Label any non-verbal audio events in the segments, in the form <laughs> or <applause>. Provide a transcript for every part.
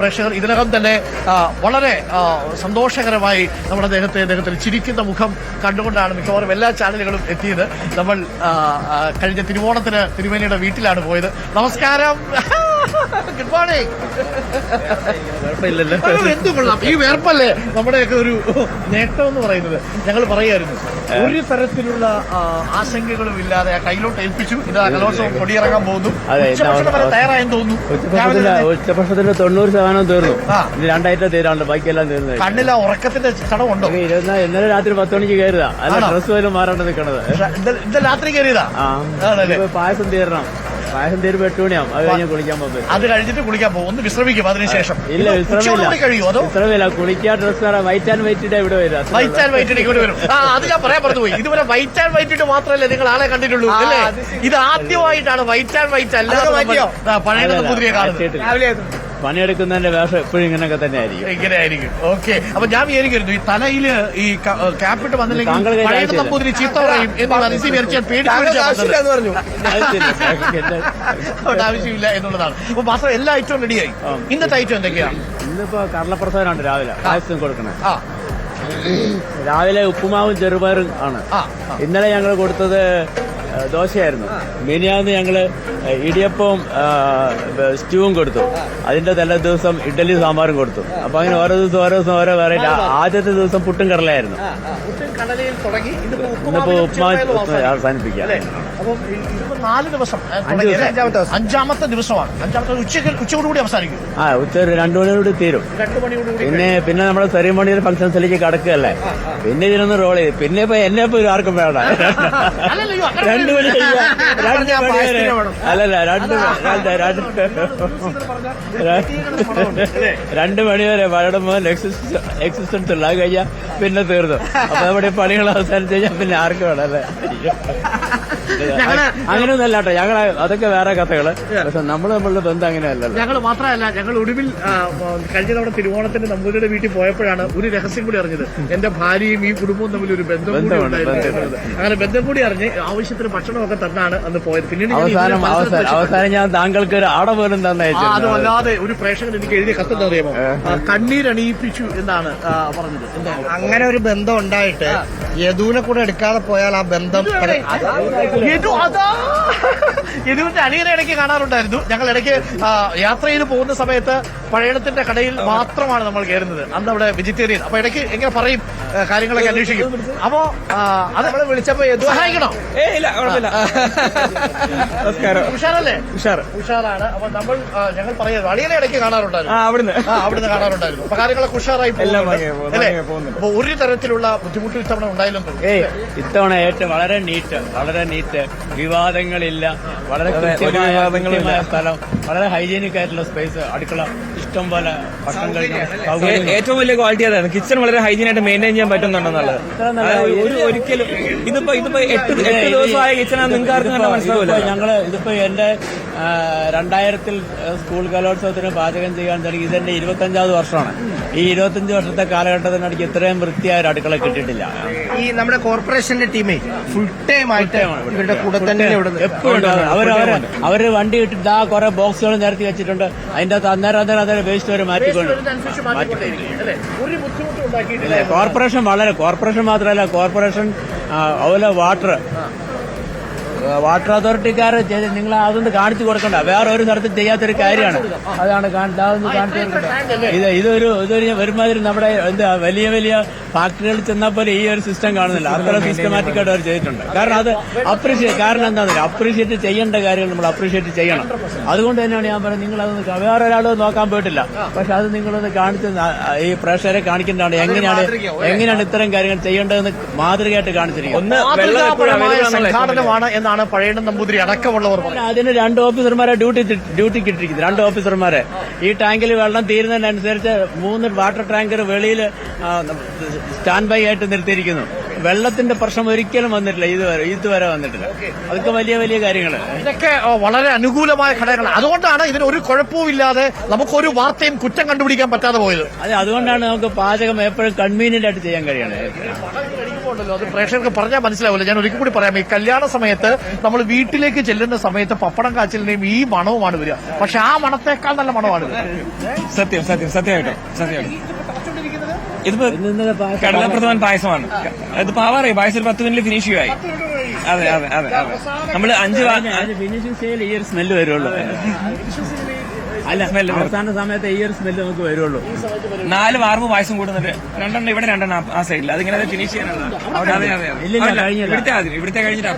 പ്രേക്ഷകർ ഇതിനകം തന്നെ വളരെ സന്തോഷകരമായി നമ്മുടെ അദ്ദേഹത്തെ അദ്ദേഹത്തിന് ചിരിക്കുന്ന മുഖം കണ്ടുകൊണ്ടാണ് മിക്കവാറും എല്ലാ ചാനലുകളും എത്തിയത്. നമ്മൾ കഴിഞ്ഞ തിരുവോണത്തിന് തിരുമേനിയുടെ വീട്ടിലാണ് പോയത്. നമസ്കാരം. <laughs> ഗുഡ് മോർണിംഗ് എന്ത് കൊള്ളാം. ഈ വേർപ്പല്ലേ നമ്മുടെയൊക്കെ ഒരു നേട്ടം എന്ന് പറയുന്നത്. ഞങ്ങൾ പറയായിരുന്നു. ഒരു തരത്തിലുള്ള ആശങ്കകളും ഇല്ലാതെ ആ കയ്യിലോട്ട് ഏൽപ്പിച്ചു. ഇത് കലോത്സവം കൊടിയിറങ്ങാൻ പോകുന്നു. തയ്യാറായെന്ന് തോന്നുന്നു. ഉച്ചഭക്ഷണത്തിന്റെ തൊണ്ണൂറ് ശതമാനം തീർന്നു. രണ്ടായിരത്തി തീരാണ്ട് ബാക്കിയെല്ലാം തീർന്നു. കണ്ണില ഉറക്കത്തിന്റെ ചടവുണ്ടോ? ഇന്നലെ രാത്രി പത്ത് മണിക്ക് കയറുക അല്ല? ഡ്രസ് പോലും മാറാണ്ട് നിൽക്കണത് ഇന്നലെ രാത്രി കയറിയതാ? പായസം തീരണം. പായസം തീരുമ്പോ എട്ട് മണിയാവും അത് കഴിഞ്ഞ് കുളിക്കാൻ പോകും അത് കഴിഞ്ഞിട്ട് കുളിക്കാൻ പോകും. ഒന്ന് വിശ്രമിക്കും അതിനുശേഷം. ഇല്ല വിശ്രമില്ല. കഴിയുമോ അതോ? വിശ്രമില്ല. കുളിക്കാൻ ഡ്രസ് വൈറ്റ് ആൻഡ് വൈറ്റ് ഇവിടെ വരിക. അത്രേ വൈറ്റ് ആൻഡ് വൈറ്റ് ഇങ്ങോട്ട് വരും. ആ അത് ഞാൻ പറയാൻ പറഞ്ഞു പോയി ഇതുവരെ വൈറ്റ് ആൻഡ് വൈറ്റ് ഇട്ട് മാത്രമല്ലേ നിങ്ങൾ ആളെ കണ്ടിട്ടുള്ളൂ അല്ലേ? ഇത് ആദ്യമായിട്ടാണ് വൈറ്റ് ആൻഡ് വൈറ്റ് അല്ലാതെ പഴയ അല്ല, നമ്പൂതിരിയെ കാണുന്നത്. പണിയെടുക്കുന്നതിന്റെ വേഷം എപ്പോഴും ഇങ്ങനെയൊക്കെ തന്നെ ആയിരിക്കും ഇങ്ങനെ ആയിരിക്കും ഓക്കെ അപ്പൊ ഞാൻ വിചാരിക്കരുത്. ഈ തലയിൽ ഈ ക- ക്യാപ്പിട്ട് വന്നില്ലെങ്കിൽ പഴയ. നമ്പൂതിരി ചീത്ത പറയും എന്ന് മനസ്സിൽ വിചാരിച്ച് പേടിച്ചു പറഞ്ഞു. ആവശ്യമില്ല എന്നുള്ളതാണ്. അപ്പൊ മാത്രം എല്ലാ ഐറ്റവും റെഡിയായി. ഇന്നത്തെ ഐറ്റം എന്തൊക്കെയാണ് ഇന്നിപ്പോ കടലപ്രസാദമാണ് രാവിലെ. ആവശ്യം കൊടുക്കണേ. ആ. രാവിലെ ഉപ്പുമാവും ചെറുപയറും ആണ്. ഇന്നലെ ഞങ്ങൾ കൊടുത്തത് ദോശയായിരുന്നു. മിനിയാന്ന് ഞങ്ങൾ ഇടിയപ്പവും സ്റ്റൂവും കൊടുത്തു. അതിന്റെ തലേ ദിവസം ഇഡ്ഡലി സാമ്പാറും കൊടുത്തു. അപ്പൊ അങ്ങനെ ഓരോ ദിവസം ഓരോ ദിവസം ഓരോ വെറൈറ്റി ആദ്യത്തെ ദിവസം പുട്ടും കടലയായിരുന്നു. ഇന്നിപ്പോ ഉപ്പുമാവിലും ഉപ്മാ അവസാനിപ്പിക്കാം? അപ്പം നാല് ദിവസം? അഞ്ചാമത്തെ ദിവസം. അഞ്ചാമത്തെ ദിവസമാണ് അഞ്ചാമത്തെ ഉച്ചയ്ക്ക് ഉച്ചയോടുകൂടി അവസാനിക്കും ആ ഉച്ച രണ്ടു മണിയോട് തീരും പിന്നെ പിന്നെ നമ്മുടെ സെറിമോണിയൽ ഫംഗ്ഷൻസിലേക്ക് കടക്കുകയല്ലേ പിന്നെ ഇതിനൊന്ന് റോൾ ചെയ്ത് പിന്നെ ഇപ്പൊ എന്നെ ഇപ്പൊ ആർക്കും വേണ്ട രണ്ടു മണി. അല്ലല്ല രണ്ട് രണ്ട് മണി വരെ എക്സിസ്റ്റൻസ് ഉള്ള കഴിഞ്ഞാൽ പിന്നെ തീർന്നു അപ്പൊ നമ്മുടെ പണികൾ അവസാനിച്ച് കഴിഞ്ഞാൽ പിന്നെ ആർക്കും വേണം അല്ലേ ഞങ്ങൾ അങ്ങനെയൊന്നല്ല കേട്ടോ. ഞങ്ങൾ അതൊക്കെ വേറെ കഥകൾ. പക്ഷെ നമ്മൾ നമ്മളുടെ ബന്ധം അങ്ങനെയല്ലല്ലോ. ഞങ്ങൾ മാത്രമല്ല ഞങ്ങൾ ഒടുവിൽ കഴിഞ്ഞ തവണ തിരുവോണത്തിന്റെ നമ്പൂതിരിയുടെ വീട്ടിൽ പോയപ്പോഴാണ് ഒരു രഹസ്യം കൂടി അറിഞ്ഞത്. എന്റെ ഭാര്യയും ഈ കുടുംബവും തമ്മിൽ ഒരു ബന്ധം കൂടി ഉണ്ടായിരുന്നു. അങ്ങനെ ബന്ധം കൂടി അറിഞ്ഞ് ആവശ്യത്തിന് ഭക്ഷണമൊക്കെ തന്നാണ് അന്ന് പോയത്. പിന്നീട് ഞാൻ അവസാനം അവസാനം ഞാൻ താങ്കൾക്ക് ഒരു ആട പോലും തന്നെ അത് വല്ലാതെ ഒരു പ്രേക്ഷകൻ എനിക്ക് എഴുതിയ കത്തെന്ന് അറിയാമോ? കണ്ണീരണിയിപ്പിച്ചു എന്നാണ് പറഞ്ഞത്. അങ്ങനെ ഒരു ബന്ധം ഉണ്ടായിട്ട് യദൂനെ കൂടെ എടുക്കാതെ പോയാൽ ആ ബന്ധം യദു, അതാ. യദുവിന്റെ അനിയനെ ഇടയ്ക്ക് കാണാറുണ്ടായിരുന്നു. ഞങ്ങൾ ഇടയ്ക്ക് യാത്രയിൽ യാത്ര ചെയ്ത് പോകുന്ന സമയത്ത് പഴയത്തിന്റെ കടയിൽ മാത്രമാണ് നമ്മൾ കയറുന്നത്. അന്ന് അവിടെ വെജിറ്റേറിയൻ. അപ്പൊ ഇടയ്ക്ക് എങ്ങനെ പറയും കാര്യങ്ങളൊക്കെ അന്വേഷിക്കും. അപ്പോ അത് നമ്മളെ വിളിച്ചപ്പോ യദു സഹായിക്കണോ? ഉഷാറല്ലേ? ഉഷാർ ഉഷാറാണ്. അപ്പൊ നമ്മൾ ഞങ്ങൾ പറയുന്നത് അളിയനെ ഇടയ്ക്ക് കാണാറുണ്ടായിരുന്നു അവിടുന്ന്. അവിടുന്ന് കാണാറുണ്ടായിരുന്നു. അപ്പൊ കാര്യങ്ങളൊക്കെ ഉഷാറായി പോകുന്നു. അപ്പൊ ഒരു തരത്തിലുള്ള ബുദ്ധിമുട്ട് ഇത്തവണ ഉണ്ടായാലും ഇത്തവണ ഏറ്റവും വളരെ നീറ്റ് വളരെ നീറ്റ് വിവാദങ്ങളില്ല. വളരെ കൃത്യമായ സ്ഥലം. വളരെ ഹൈജീനിക് ആയിട്ടുള്ള സ്പേസ് അടുക്കള ഇഷ്ടം പോലെ ഭക്ഷണം കഴിക്കാൻ ഏറ്റവും വലിയ ക്വാളിറ്റി അതാണ്. കിച്ചൺ വളരെ ഹൈജീൻ ആയിട്ട് മെയിന്റെയിൻ ചെയ്യാൻ പറ്റുന്നുണ്ടെന്നുള്ളത്. ഒരു ഒരിക്കലും ഇതിപ്പോ ഇതിപ്പോ എട്ട് എട്ട് ദിവസമായ കിച്ചൺ നിങ്ങൾക്ക് ആർക്കും മനസ്സിലാവില്ല. ഞങ്ങൾ ഇതിപ്പോ എന്റെ രണ്ടായിരത്തിൽ സ്കൂൾ കലോത്സവത്തിന് പാചകം ചെയ്യാൻ തുടങ്ങി ഇതെന്റെ ഇരുപത്തഞ്ചാമത് വർഷമാണ്. ഈ ഇരുപത്തഞ്ച് വർഷത്തെ കാലഘട്ടത്തിനിടയ്ക്ക് ഇത്രയും വൃത്തിയായ ഒരു അടുക്കള കിട്ടിയിട്ടില്ല. ഈ നമ്മുടെ കോർപ്പറേഷന്റെ ടീമേ ഫുൾ ടൈം ആയിട്ട് ഇവരുടെ കൂടെ തന്നെ എപ്പോഴും. അവർ വണ്ടി ഇട്ടിട്ട് ആ കുറെ ബോക്സുകൾ നിരത്തി വെച്ചിട്ടുണ്ട്. അതിന്റെ അകത്ത് അന്നേരം അന്നേരം അന്നേരം വേസ്റ്റ് വരെ മാറ്റിക്കൊണ്ട് കോർപ്പറേഷൻ വളരെ കോർപ്പറേഷൻ മാത്രമല്ല കോർപ്പറേഷൻ അതുപോലെ വാട്ടർ വാട്ടർ അതോറിറ്റിക്കാർ നിങ്ങൾ അതൊന്ന് കാണിച്ചു കൊടുക്കണ്ട. വേറെ ഒരു സ്ഥലത്ത് ചെയ്യാത്തൊരു കാര്യമാണ്. അതാണ് അതൊന്ന് കാണിച്ചു കൊടുക്കണ്ട. ഇത്. ഇതൊരു ഇതൊരു ഒരുമാതിരി നമ്മുടെ എന്താ വലിയ വലിയ ഫാക്ടറികളിൽ ചെന്നാൽ പോലെ ഈ ഒരു സിസ്റ്റം കാണുന്നില്ല. അത്ര സിസ്റ്റമാറ്റിക് ആയിട്ട് അവർ ചെയ്തിട്ടുണ്ട്. കാരണം അത് അപ്രീഷിയേറ്റ് കാരണം എന്താണെന്ന് അപ്രീഷിയേറ്റ് ചെയ്യേണ്ട കാര്യങ്ങൾ നമ്മൾ അപ്രീഷിയേറ്റ് ചെയ്യണം. അതുകൊണ്ട് തന്നെയാണ് ഞാൻ പറയുന്നത് നിങ്ങൾ അതൊന്ന് വേറെ ഒരാൾ നോക്കാൻ പോയിട്ടില്ല. പക്ഷെ അത് നിങ്ങളൊന്ന് കാണിച്ച് ഈ പ്രേക്ഷകരെ കാണിക്കേണ്ടതാണ്. എങ്ങനെയാണ് എങ്ങനെയാണ് ഇത്തരം കാര്യങ്ങൾ ചെയ്യേണ്ടതെന്ന് മാതൃകയായിട്ട് കാണിച്ചിരിക്കുന്നത്. ഒന്ന് സംഘാടനമാണ് എന്നാണ് പഴയണ്ണ നമ്പൂതിരി അടക്കമുള്ളവർ അതിന് രണ്ട് ഓഫീസർമാരെ ഡ്യൂട്ടി ഡ്യൂട്ടി ഇട്ടിരിക്കുന്നത് രണ്ട് ഓഫീസർമാരെ. ഈ ടാങ്കിൽ വെള്ളം തീരുന്നതിനനുസരിച്ച് മൂന്ന് വാട്ടർ ടാങ്കർ വെളിയിൽ സ്റ്റാൻഡ് ബൈ ആയിട്ട് നിർത്തിയിരിക്കുന്നു. വെള്ളത്തിന്റെ പ്രശ്നം ഒരിക്കലും വന്നിട്ടില്ല ഇതുവരെ ഇതുവരെ വന്നിട്ടില്ല. അതൊക്കെ വലിയ വലിയ കാര്യങ്ങൾ ഇതൊക്കെ വളരെ അനുകൂലമായ ഘടകങ്ങൾ അതുകൊണ്ടാണ് ഇതിന് ഒരു കുഴപ്പവും ഇല്ലാതെ നമുക്കൊരു വാർത്തയും കുറ്റം കണ്ടുപിടിക്കാൻ പറ്റാതെ പോയത്. അതെ അതുകൊണ്ടാണ് നമുക്ക് പാചകം എപ്പോഴും കൺവീനിയന്റ് ആയിട്ട് ചെയ്യാൻ കഴിയണത്. ഉണ്ടല്ലോ. അത് പ്രേക്ഷകർക്ക് പറഞ്ഞാൽ മനസ്സിലാവില്ല. ഞാൻ ഒരിക്കൽ കൂടി പറയാം ഈ കല്യാണ സമയത്ത് നമ്മൾ വീട്ടിലേക്ക് ചെല്ലുന്ന സമയത്ത് പപ്പടം കാച്ചിലിന്റെയും ഈ മണവുമാണ് വരിക. പക്ഷെ ആ മണത്തേക്കാൾ നല്ല മണമാണ്. സത്യം സത്യം സത്യമായിട്ടോ സത്യമായിട്ടോ. ഇതിപ്പോ കടലപ്രഥമൻ പായസമാണ്. ഇത് പാവാറായി പായസം ഒരു പത്ത് മിനിറ്റ് ഫിനിഷ് ചെയ്യുമായി അതെ അതെ അതെ. അതെ നമ്മൾ അഞ്ച് ഫിനിഷിംഗ് സ്റ്റേജിൽ ഈ ഒരു സ്മെല്ല് വരുള്ളൂ. അല്ല സ്മെല്ല് അവസാന സമയത്ത് ഈ ഒരു സ്മെല്ല് നമുക്ക് വരുള്ളൂ. നാല് വാർമ്പ് പായസം കൂടുന്നുണ്ട് രണ്ടെണ്ണം ഇവിടെ രണ്ടെണ്ണം ആ- സൈഡിൽ അതിങ്ങനെ ഫിനിഷ് കഴിഞ്ഞില്ല. ഇവിടുത്തെ ആദ്യം ഇവിടുത്തെ കഴിഞ്ഞിട്ട്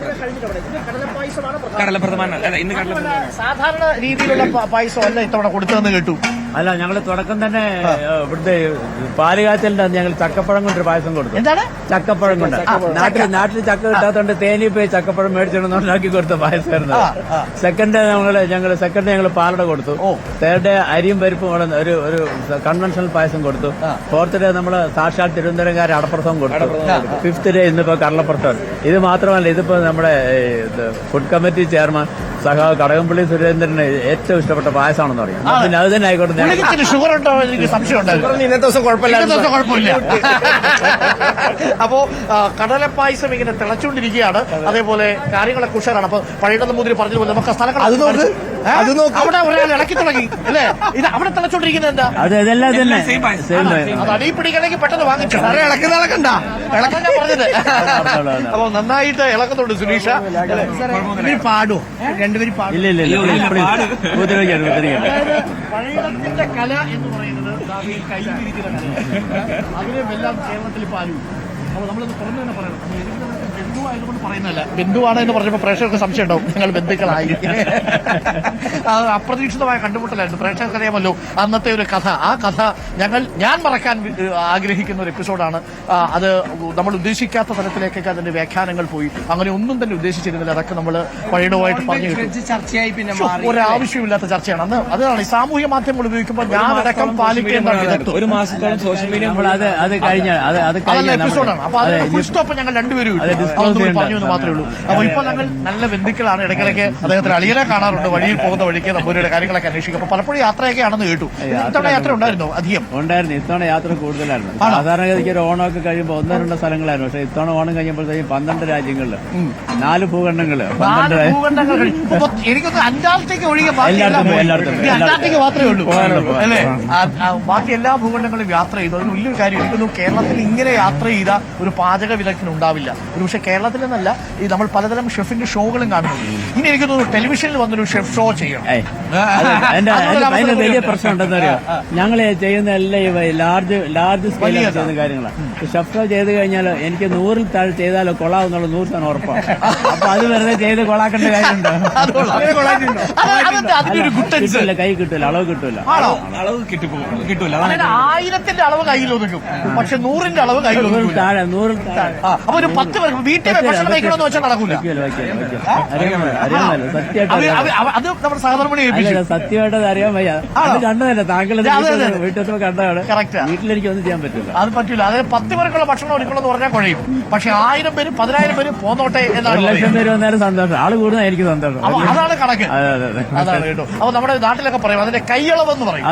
കടലപ്രദമാണ് അല്ല ഇന്ന് കടലപ്രദമാണ് സാധാരണ രീതിയിലുള്ള പായസം അല്ല ഇത്തവണ കൊടുത്തതെന്ന് കേട്ടു. അല്ല ഞങ്ങൾ തുടക്കം തന്നെ ഇവിടുത്തെ പാൽ അന്ന് ഞങ്ങൾ ചക്കപ്പഴം കൊണ്ട് പായസം കൊടുത്തു. എന്താണ്? ചക്കപ്പഴം കൊണ്ട്. നാട്ടിൽ നാട്ടിൽ ചക്ക. കിട്ടാത്തോണ്ട് തേനി പോയി ചക്കപ്പഴം മേടിച്ചോണ്ട് ഉണ്ടാക്കി കൊടുത്ത പായസമായിരുന്നു. സെക്കൻഡ് ഞങ്ങൾ ഞങ്ങൾ സെക്കൻഡ് ഞങ്ങൾ പാലട കൊടുത്തു. തേർഡ് ഡേ അരിയും പരിപ്പും ഒരു ഒരു കൺവെൻഷണൽ പായസം കൊടുത്തു. ഫോർത്ത് ഡേ നമ്മൾ സാക്ഷാൽ തിരുവനന്തപുരംകാരെ അടപ്രസവം കൊടുത്തു. ഫിഫ്ത് ഡേ ഇന്നിപ്പോ കടലപ്രസവം ഇത് മാത്രമല്ല ഇതിപ്പോ നമ്മുടെ ഫുഡ് കമ്മിറ്റി ചെയർമാൻ സഖാവ് കടകംപള്ളി സുരേന്ദ്രന് ഏറ്റവും ഇഷ്ടപ്പെട്ട പായസമാണെന്ന് പറയാം. പിന്നെ അത് തന്നെ ആയിക്കോട്ടെ. പുള്ളിക്ക് ഷുഗർ ഉണ്ടോ? എനിക്ക് സംശയം ഇന്നത്തെ ദിവസം കുഴപ്പമില്ല. കുഴപ്പമില്ല. <laughs> അപ്പോ കടലപ്പായസം ഇങ്ങനെ തിളച്ചുകൊണ്ടിരിക്കുകയാണ്. അതേപോലെ കാര്യങ്ങളെ ഉഷാറാണ്. അപ്പൊ പഴയ നമ്പൂതിരി പറഞ്ഞതുപോലെ നമുക്ക് ആ സ്ഥലങ്ങൾ അത് നോക്ക്. അത് നോക്ക്. അവിടെ ഒരാൾ ഇളക്കി തുടങ്ങി അല്ലേ? ഇത് അവിടെ തിളച്ചോണ്ടിരിക്കുന്നത് എന്താ? അത് ഇതെല്ലാം തന്നെ. Same പായസം. Same പായസം. അടിയിൽ പിടിക്കണമെങ്കിൽ പെട്ടെന്ന് വാങ്ങിച്ചു. സാറേ ഇളക്കുന്ന ഇളക്കണ്ട ഇളക്കാൻ പറഞ്ഞത്. അപ്പൊ നന്നായിട്ട് ഇളക്കുന്നുണ്ട് സുനീഷ. ഇവർ പാടുവോ? രണ്ടുപേരും പാടും. ഇല്ല ഇല്ല ഇല്ല ഉപദ്രവിക്കാണ് ഉപദ്രവിക്കാണ് അതായത് പഴയടത്തിന്റെ കല എന്ന് പറയുന്നത് ദാ ഈ കൈവിരിക്കുന്ന കലയാണ്. അതിനെല്ലാം കേരളത്തിൽ ഇപ്പൊ ആരും നമ്മൾ തുറന്നു തന്നെ പറയണം. പറയുന്നതല്ല. ബന്ധുവാണ് എന്ന് പറഞ്ഞപ്പോൾ പ്രേക്ഷകർക്ക് സംശയം ഉണ്ടാവും. ഞങ്ങൾ ബന്ധുക്കളായി. <laughs> അത് അപ്രതീക്ഷിതമായ കണ്ടുമുട്ടലായിരുന്നു. പ്രേക്ഷകർക്ക് അറിയാമല്ലോ അന്നത്തെ ഒരു കഥ. ആ കഥ ഞങ്ങൾ ഞാൻ മറക്കാൻ ആഗ്രഹിക്കുന്ന ഒരു എപ്പിസോഡാണ്. അത് നമ്മൾ ഉദ്ദേശിക്കാത്ത തരത്തിലേക്കൊക്കെ അതിന്റെ വ്യാഖ്യാനങ്ങൾ പോയി. അങ്ങനെ ഒന്നും തന്നെ ഉദ്ദേശിച്ചിരുന്നില്ല. അതൊക്കെ നമ്മൾ പഴയതുമായിട്ട് പറഞ്ഞു ചർച്ചയായി പിന്നെ ഒരാവശ്യമില്ലാത്ത ചർച്ചയാണ്. അന്ന് അതാണ് ഈ സാമൂഹ്യ മാധ്യമങ്ങൾ ഉപയോഗിക്കുമ്പോൾ ഞാൻ അടക്കം പാലിക്കേണ്ട ഒരു മാസത്തോളം സോഷ്യൽ മീഡിയ അത് കഴിഞ്ഞ എപ്പിസോഡാണ്. അപ്പൊ അത് അതിന് ഫുൾ സ്റ്റോപ്പ് ഞങ്ങൾ രണ്ടുപേരും പറഞ്ഞു എന്ന് മാത്രമേ ഉള്ളൂ. അപ്പൊ ഇപ്പൊ ഞങ്ങൾ നല്ല ബന്ധുക്കളാണ്. ഇടയ്ക്കിടയ്ക്ക് അദ്ദേഹത്തിന് അളിയനെ കാണാറുണ്ട്. വഴിയിൽ പോകുന്ന വഴിക്ക് നമ്പൂരിയുടെ കാര്യങ്ങളൊക്കെ അന്വേഷിക്കും അപ്പൊ പലപ്പോഴും യാത്രയൊക്കെ ആണെന്ന് കേട്ടു ഇത്തവണ യാത്ര ഉണ്ടായിരുന്നോ? അധികം. ഉണ്ടായിരുന്നു. ഇത്തവണ യാത്ര കൂടുതലായിരുന്നു. സാധാരണഗതിക്ക് ഒരു ഓണമൊക്കെ കഴിയുമ്പോൾ ഒന്നോ രണ്ടോ സ്ഥലങ്ങളായിരുന്നു. പക്ഷെ ഇത്തവണ ഓണം കഴിയുമ്പോഴത്തേക്കും പന്ത്രണ്ട് രാജ്യങ്ങളിൽ നാല് ഭൂഖണ്ഡങ്ങൾ ഭൂഖണ്ഡങ്ങൾ <laughs> എനിക്കൊന്ന് അന്റാർട്ടിക്ക ഒഴികെ മാത്രമേ ഉള്ളൂ. അല്ലേ? ബാക്കി എല്ലാ ഭൂഖണ്ഡങ്ങളും യാത്ര ചെയ്തു. അതിന് വലിയൊരു കാര്യം എനിക്കൊന്നും കേരളത്തിൽ ഇങ്ങനെ യാത്ര ചെയ്ത ഒരു പാചക വിദഗ്ധൻ ഉണ്ടാവില്ല. ഒരു പക്ഷേ കേരളത്തിൽ നിന്നല്ല ഈ നമ്മൾ പലതരം ഷെഫിന്റെ ഷോകളും കാണുന്നുണ്ട് ഇനി എനിക്ക് തോന്നുന്നു ടെലിവിഷനിൽ വന്നൊരു ഷെഫ് ഷോ ചെയ്യണം. അതിന്റെ വലിയ പ്രശ്നം ഉണ്ടെന്ന് അറിയാം ഞങ്ങൾ ചെയ്യുന്ന എല്ലാം ലാർജ് ലാർജ് സ്കെയിലിൽ ചെയ്യുന്ന കാര്യങ്ങളാണ്. ഷെഫ് ഷോ ചെയ്ത് കഴിഞ്ഞാൽ എനിക്ക് നൂറിൽ താഴെ ചെയ്താലോ കൊള്ളാവുന്നുള്ള നൂറ് ശതമാനം ഉറപ്പാണ് അപ്പൊ അത് വെറുതെ ചെയ്ത് കൊളാക്കേണ്ട കാര്യമുണ്ടോ? <laughs> കിട്ടില്ല കൈ കിട്ടില്ല അളവ് കിട്ടില്ല അളവ് കിട്ടു കിട്ടൂല അതാണ് അങ്ങനെ ആയിരത്തിന്റെ അളവ് കയ്യിൽ ഒതുക്കും പക്ഷെ നൂറിന്റെ അളവ് കയ്യിൽ ഒതുക്കും താഴെ നൂറിൽ താഴെ അപ്പൊ ഒരു പത്ത് പേർക്ക് വീട്ടിൽ ഭക്ഷണം കഴിക്കണമെന്ന് വെച്ചാൽ നടക്കൂല. അത് നമ്മുടെ സാധാരണ സത്യമായിട്ട് അറിയാൻ വയ്യ. കണ്ടതല്ല താങ്കൾ. വീട്ടിൽ കണ്ടതാണ്. വീട്ടിലെനിക്ക് ഒന്നും ചെയ്യാൻ പറ്റില്ല. അത് പറ്റില്ല അതായത് പത്ത് പേർക്കുള്ള ഭക്ഷണം ഒരുക്കുള്ളൂ പറഞ്ഞാൽ കുഴയും. പക്ഷെ ആയിരം പേര് പതിനായിരം പേര് പോന്നോട്ടെ എന്നാണ് ലക്ഷം. പേര് വന്നാലും സന്തോഷം. ആൾ കൂടുന്ന എനിക്ക് സന്തോഷം അതാണ് കണക്ക്. അതെ അതെ അതെ. അതാണ് കേട്ടോ. അപ്പൊ നമ്മുടെ നാട്ടിലൊക്കെ പറയും അതിന്റെ കൈയളവ് എന്ന് പറയും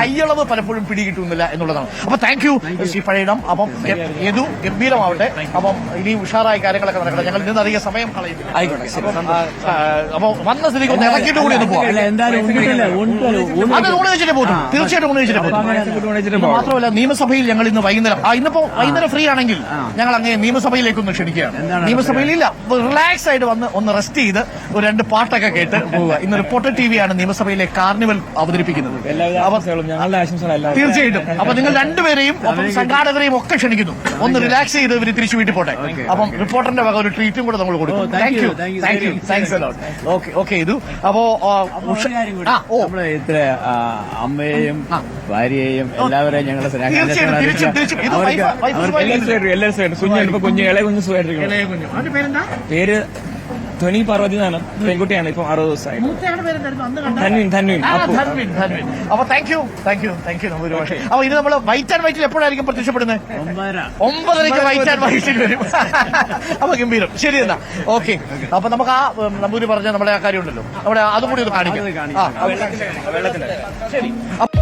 കൈയളവ് പലപ്പോഴും പിടികിട്ടുന്നില്ല എന്നുള്ളതാണ്. അപ്പൊ താങ്ക് യു ശ്രീ പഴയിടം. അപ്പം ഏതു ഗംഭീരമാവട്ടെ. അപ്പം ഇനി ഉഷാറായ കാര്യങ്ങളൊക്കെ നടക്കണം ഞങ്ങൾ ഇന്ന് അധികം സമയം കളയുന്നില്ല. ആയിക്കോട്ടെ അപ്പൊ വന്ന സ്ഥിതിക്ക് ഒന്ന് ഇറക്കിയിട്ട് കൂടി ഒന്ന് അത് ഊണ് വെച്ചിട്ട് പോകും. തീർച്ചയായിട്ടും ഊണ് വെച്ചിട്ട് പോകും. മാത്രമല്ല നിയമസഭയിൽ ഞങ്ങൾ ഇന്ന് വൈകുന്നേരം ആ ഇന്നിപ്പോ വൈകുന്നേരം ഫ്രീ ആണെങ്കിൽ ഞങ്ങൾ അങ്ങനെ നിയമസഭയിലേക്ക് ഒന്ന് ക്ഷണിക്കുകയാണ് നിയമസഭയിൽ ഇല്ല റിലാക്സ് ആയിട്ട് വന്ന് ഒന്ന് റെസ്റ്റ് ചെയ്ത് ഒരു രണ്ട് പാട്ടൊക്കെ കേട്ട് പോവുക. ഇന്ന് റിപ്പോർട്ടർ ടി വിയാണ് നിയമസഭയിലെ കാർണിവൽ അവതരിപ്പിക്കുന്നത്. തീർച്ചയായിട്ടും. അപ്പൊ നിങ്ങൾ രണ്ടുപേരെയും <laughs> ഒപ്പം സംഘാടകരെയും ഒക്കെ ക്ഷണിക്കുന്നു. ഒന്ന് റിലാക്സ് ചെയ്ത് ഇവർ തിരിച്ചു വീട്ടിൽ പോട്ടെ. അപ്പം റിപ്പോർട്ടറിന്റെ വക ഒരു ട്രീറ്റും കൂടെ നമ്മൾ കൊടുക്കും. Thank you thank you thanks okay okay ഇത് അപ്പോ നമ്മൾ ഇത്ര അമ്മയെയും ഭാര്യയെയും എല്ലാവരെയും ഞങ്ങളുടെ സ്നേഹം. എല്ലാവരും ഇപ്പൊ കുഞ്ഞ് ഇളയ കുഞ്ഞ് സുഖമായിട്ടിരിക്കണം. പേര് ധ്വനി പാർവതി എന്നാണ് പെൺകുട്ടിയാണ് ഇപ്പം അറുപത് ദിവസമായി. Dhanvin Dhanvin. Appu thank you thank you thank you Namboori പക്ഷേ അപ്പൊ ഇത് നമ്മൾ വൈറ്റ് ആൻഡ് വൈറ്റിൽ എപ്പോഴായിരിക്കും പ്രത്യക്ഷപ്പെടുന്നത്? ഒമ്പതരക്ക് ഒമ്പതരയ്ക്ക് വൈറ്റ് ആൻഡ് വൈറ്റിൽ വരും. <laughs> അപ്പൊ ഗംഭീരം. ശരി എന്നാ. ഓക്കെ അപ്പൊ നമുക്ക് ആ നമ്പൂരി പറഞ്ഞ നമ്മുടെ ആ കാര്യം ഉണ്ടല്ലോ അവിടെ അതും കൂടി ഒന്ന് കാണിക്കാം. ശരി. അപ്പൊ